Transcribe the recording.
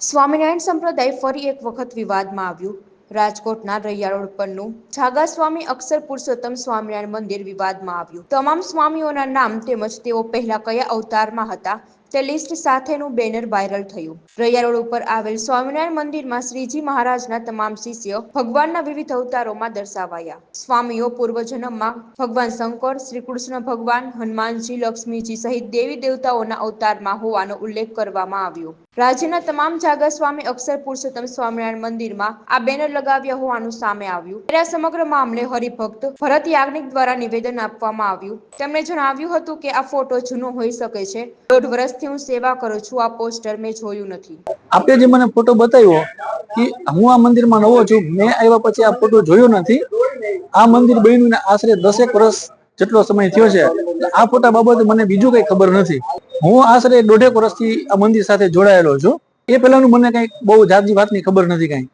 સ્વામિનારાયણ સંપ્રદાય ફરી એક વખત વિવાદમાં આવ્યું. રાજકોટના રૈયા રોડ પરનું જાગા સ્વામી અક્ષર પુરુષોત્તમ સ્વામિનારાયણ મંદિર વિવાદમાં આવ્યું. તમામ સ્વામીઓના નામ તેમજ તેઓ પહેલા કયા અવતારમાં હતા તે લિસ્ટ સાથેનું બેનર વાયરલ થયું. રૈયા રોડ ઉપર આવેલ સ્વામિનારાયણ મંદિરમાં શ્રીજી મહારાજના તમામ શિષ્ય ભગવાનના વિવિધ અવતારોમાં દર્શાવાયા. સ્વામીઓ પૂર્વજન્મમાં ભગવાન શંકર, શ્રી ભગવાન, હનુમાનજી, લક્ષ્મીજી સહિત દેવી દેવતાઓના અવતારમાં હોવાનો ઉલ્લેખ કરવામાં આવ્યો. રાજ્યના તમામ જાગા સ્વામી, અક્ષર પુરુષોત્તમ સ્વામિનારાયણ મંદિરમાં આ બેનર લગાવ્યા હોવાનું સામે આવ્યું. ત્યારે આ સમગ્ર મામલે હરિભક્ત ભરત યાજ્ઞિક દ્વારા નિવેદન આપવામાં આવ્યું. તેમણે જણાવ્યું હતું કે આ ફોટો જૂનો હોઈ શકે છે. દોઢ વર્ષથી હું સેવા કરું છું, આ પોસ્ટર મેં જોયું નથી. આપે જે મને ફોટો બતાવ્યો કે હું આ મંદિરમાં નવો છું, મેં આવ્યા પછી આ ફોટો જોયો નથી. આ મંદિર બન્યું આશરે દસેક વર્ષ જેટલો સમય થયો છે. આ ફોટા બાબતે મને બીજું કઈ ખબર નથી. હું આશરે દોઢેક વર્ષથી આ મંદિર સાથે જોડાયેલો છું. એ પહેલાનું મને કઈ બહુ જાતની વાતની ખબર નથી કઈ.